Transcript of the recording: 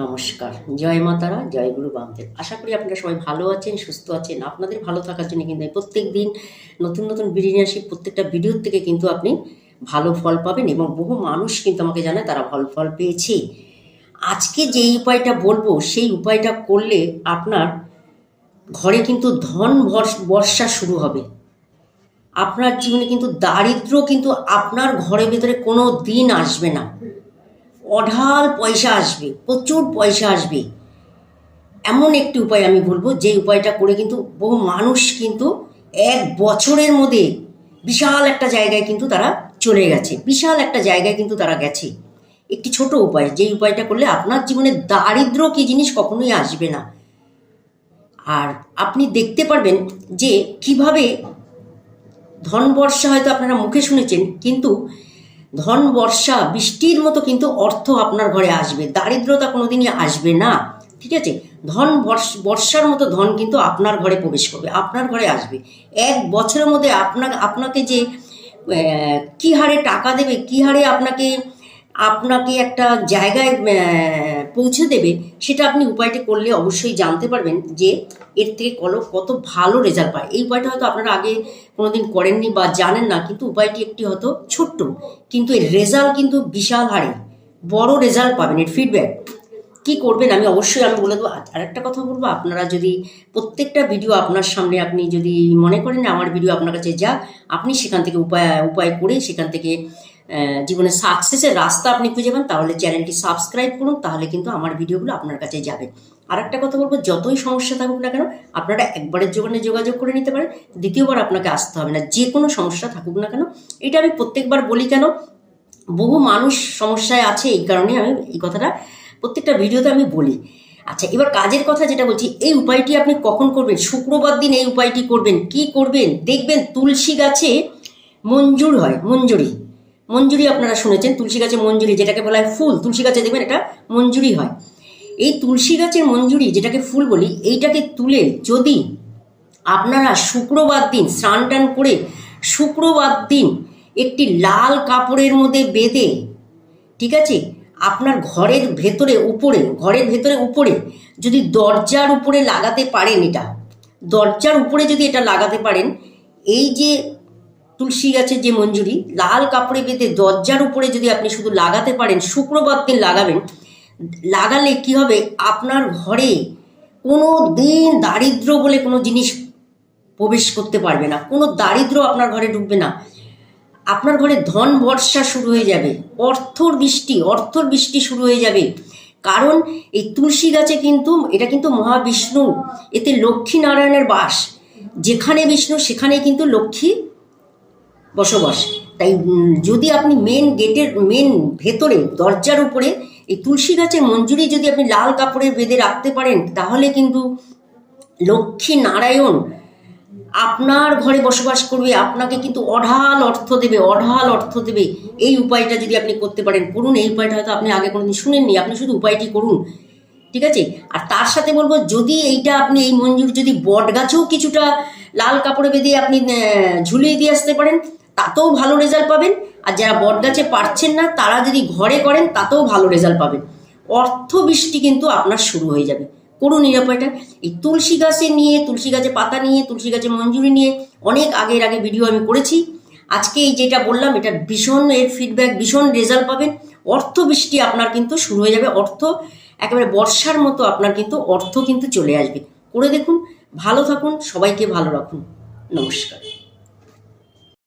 নমস্কার। জয় মাতারা জয় গুরু বামদেব। আশা করি আপনারা সবাই ভালো আছেন, সুস্থ আছেন। আপনাদের ভালো থাকার জন্য কিন্তু প্রত্যেক দিন নতুন নতুন নিয়ে আসি, প্রত্যেকটা ভিডিওর থেকে কিন্তু আপনি ভালো ফল পাবেন এবং বহু মানুষ কিন্তু আমাকে জানায় তারা ভালো ফল পেয়েছে। আজকে যে উপায়টা বলব, সেই উপায়টা করলে আপনার ঘরে কিন্তু ধন বর্ষা শুরু হবে। আপনার জীবনে কিন্তু দারিদ্র কিন্তু আপনার ঘরের ভেতরে কোনো দিন আসবে না। অঢাল পয়সা আসবে, প্রচুর পয়সা আসবে। এমন একটি উপায় আমি বলব, যে উপায়টা করে কিন্তু বহু মানুষ কিন্তু এক বছরের মধ্যে বিশাল একটা জায়গায় কিন্তু তারা চলে গেছে, বিশাল একটা জায়গায় কিন্তু তারা গেছে। একটি ছোট উপায় যে উপায়টা করলে আপনার জীবনে দারিদ্র কি জিনিস কখনোই আসবে না। আর আপনি দেখতে পারবেন যে কীভাবে ধন বর্ষা হয়তো আপনারা মুখে শুনেছেন, কিন্তু ধন বর্ষা, বৃষ্টির মতো কিন্তু অর্থ আপনার ঘরে আসবে, দারিদ্রতা কোনোদিনই আসবে না, ঠিক আছে? ধন বর্ষ- বর্ষার মতো ধন কিন্তু আপনার ঘরে প্রবেশ করবে, আপনার ঘরে আসবে। এক বছরের মধ্যে আপনার, আপনাকে যে কি হারে টাকা দেবে, কী হারে আপনাকে আপনাকে একটা জায়গায় পৌঁছে দেবে, সেটা আপনি উপায়টি করলে অবশ্যই জানতে পারবেন যে এর থেকে কল, কত ভালো রেজাল্ট পায়। এই উপায়টা হয়তো আপনারা আগে কোনোদিন করেননি বা জানেন না, কিন্তু উপায়টি একটি হয়তো ছোট্ট। কিন্তু এর রেজাল্ট কিন্তু বিশাল হারে। বড় রেজাল্ট পাবেন এর ফিডব্যাক কি করবেন আমি অবশ্যই আমি বলে দেবো। আর আরেকটা কথা বলব, আপনারা যদি প্রত্যেকটা ভিডিও আপনার সামনে আপনি যদি মনে করেন আমার ভিডিও আপনার কাছে যা, আপনি সেখান থেকে উপায় উপায় করে সেখান থেকে জীবনে সাকসেসের রাস্তা আপনি খুঁজে পান, তাহলে চ্যানেলটি সাবস্ক্রাইব করুন, তাহলে কিন্তু আমার ভিডিওগুলো আপনার কাছে যাবে। আর একটা কথা বলব, যতই সমস্যা থাকুক না কেন, আপনারা একবারের জন্য যোগাযোগ করে নিতে পারেন, দ্বিতীয়বার আপনাকে আসতে হবে না যে কোনো সমস্যা থাকুক না কেন। এটা আমি প্রত্যেকবার বলি কেন, বহু মানুষ সমস্যায় আছে, এই কারণে আমি এই কথাটা প্রত্যেকটা ভিডিওতে আমি বলি। আচ্ছা এবার কাজের কথা যেটা বলছি, এই উপায়টি আপনি কখন করবেন? শুক্রবার দিন এই উপায়টি করবেন, কি করবেন? দেখবেন তুলসী গাছে মঞ্জুর হয়, মঞ্জুরি। মঞ্জুরি আপনারা শুনেছেন, তুলসী গাছে মঞ্জুরি, যেটাকে বলা হয় ফুল। তুলসী গাছে দেখবেন এটা মঞ্জুরি হয়। এই তুলসী গাছের মঞ্জুরি, যেটাকে ফুল বলি, এইটাকে তুলে যদি আপনারা শুক্রবার দিন স্নান টান করে শুক্রবার দিন একটি লাল কাপড়ের মধ্যে বেঁধে, ঠিক আছে, আপনার ঘরের ভেতরে উপরে, ঘরের ভেতরে উপরে যদি দরজার উপরে লাগাতে পারেন এটা, দরজার উপরে যদি এটা লাগাতে পারেন, এই যে তুলসী গাছের যে মঞ্জুরি, লাল কাপড়ে বেঁধে দরজার উপরে যদি আপনি শুধু লাগাতে পারেন, শুক্রবার দিন লাগাবেন, লাগালে কি হবে? আপনার ঘরে কোনো দিন দারিদ্র বলে কোনো জিনিস প্রবেশ করতে পারবে না। কোনো দারিদ্র আপনার ঘরে ঢুকবে না। আপনার ঘরে ধন বর্ষা শুরু হয়ে যাবে। অর্থর বৃষ্টি অর্থর বৃষ্টি শুরু হয়ে যাবে। কারণ এই তুলসী গাছে কিন্তু, এটা কিন্তু মহাবিষ্ণু, এতে লক্ষ্মী নারায়ণের বাস। যেখানে বিষ্ণু সেখানে কিন্তু লক্ষ্মী বসবাস। তাই যদি আপনি মেন গেটের মেন ভেতরে, দরজার উপরে, এই তুলসী গাছের মঞ্জুরি যদি আপনি লাল কাপড়ে বেঁধে রাখতে পারেন, তাহলে কিন্তু লক্ষ্মী নারায়ণ আপনার ঘরে বসবাস করবে, আপনাকে কিন্তু অঢাল অর্থ দেবে, অঢাল অর্থ দেবে। এই উপায়টা যদি আপনি করতে পারেন, করুন, এই উপায়টা হয়তো আপনি আগে কোনোদিন শুনেননি, আপনি শুধু উপায়টি করুন, ঠিক আছে? আর তার সাথে বলব, যদি এইটা আপনি, এই মঞ্জুর যদি বট গাছেও কিছুটা লাল কাপড়ে বেঁধে আপনি ঝুলিয়ে দিয়ে আসতে পারেন তাতেও ভালো রেজাল্ট পাবেন। আর যারা বটগাছে পারছেন না, তারা যদি ঘরে করেন, তাতেও ভালো রেজাল্ট পাবেন। অর্থ বৃষ্টি কিন্তু আপনার শুরু হয়ে যাবে। করুন এই উপায়টা এই তুলসী গাছে নিয়ে, তুলসী গাছে পাতা নিয়ে, তুলসী গাছে মঞ্জুরি নিয়ে অনেক আগের আগে ভিডিও আমি করেছি। আজকে এই যেটা বললাম, এটা ভীষণ এর ফিডব্যাক ভীষণ রেজাল্ট পাবেন। অর্থ বৃষ্টি আপনার কিন্তু শুরু হয়ে যাবে। অর্থ, একেবারে বর্ষার মতো আপনার কিন্তু অর্থ কিন্তু চলে আসবে। করে দেখুন। ভালো থাকুন, সবাইকে ভালো রাখুন। নমস্কার।